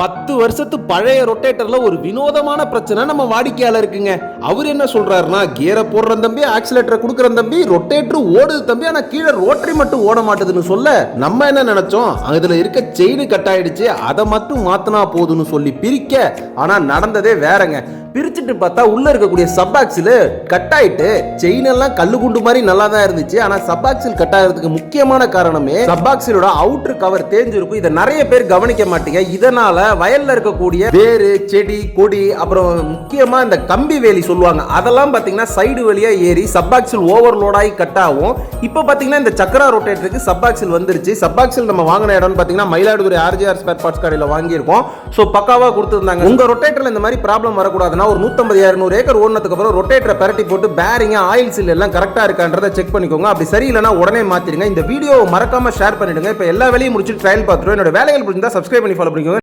பத்து வருஷத்து பழைய ரொட்டேட்டர்ல ஒரு வினோதமான பிரச்சனை நம்ம வாடிக்கையாளருக்குங்க அவர் என்ன சொல்றாருன்னா கியரை போடுற தம்பி ஆக்சிலேட்டரை கொடுக்குற தம்பி ரொட்டேட்டர் ஓடுது தம்பி ஆனா கீழே ரோட்டரி மட்டும் ஓட மாட்டுதுன்னு சொல்ல நம்ம என்ன நினைச்சோம்? அதுல இருக்க செயின் கட் ஆயிடுச்சு அதை மட்டும் மாத்தினா போதும்னு சொல்லி பிரிக்க ஆனா நடந்ததே வேறங்க. பிரிச்சுட்டு பார்த்தா உள்ள இருக்கக்கூடிய சப்பாக்சில் கட் ஆயிட்டு செயின் எல்லாம் கல்லு குண்டு மாதிரி நல்லா தான் இருந்துச்சு. ஆனா சப்பாக்சில் கட் ஆகிறதுக்கு முக்கியமான காரணமே சப்பாக்சிலோட அவுட்ரு அவுட்டர் கவர் தேஞ்சிருக்கும். இதை நிறைய பேர் கவனிக்க மாட்டீங்க. இதனால வயல்ல இருக்கக்கூடிய வேறு செடி கொடி அப்புறம் முக்கியமா இந்த கம்பி வேலி சொல்லுவாங்க. அதெல்லாம் பாத்தீங்கன்னா சைடு வழியா ஏறி சப்பாக்சில் ஓவர்லோட் ஆகி கட் ஆகும். இப்போ பாத்தீங்கன்னா இந்த சக்கரா ரொட்டேட்டருக்கு சப்பாக்சில் வந்துருச்சு. சப்பாக்சில் நம்ம வாங்கின இடம்னு பாத்தீங்கன்னா மயிலாடுதுறை ஆர்ஜிஆர் ஸ்பேர் பார்ட்ஸ் கடையில் வாங்கியிருக்கோம். ஸோ பக்காவா கொடுத்துருந்தாங்க. உங்க ரொட்டேட்டர்ல இந்த மாதிரி ப்ராப்ளம் வரக்கூடாதுன்னா ஒரு நூற்றம்பது இரநூறு ஏக்கர் ஓடினதுக்கு அப்புறம் ரொட்டேட்டரை பரட்டி போட்டு பேரிங்க ஆயில் சீல் எல்லாம் கரெக்டாக இருக்கான்றதை செக் பண்ணிக்கோங்க. அப்படி சரியில்லைனா உடனே மாற்றிடுங்க இந்த வீடியோவை மறக்காம ஷேர் பண்ணிடுங்க. இப்போ எல்லா வேலையும் முடிச்சுட்டு ட்ரையல் பார்த்துருவோம் என்னோட வேலைகள் புரிஞ்சா சப்ஸ்கிரைப் பண்ணி ஃபாலோ பண்ணிக்கோங்க.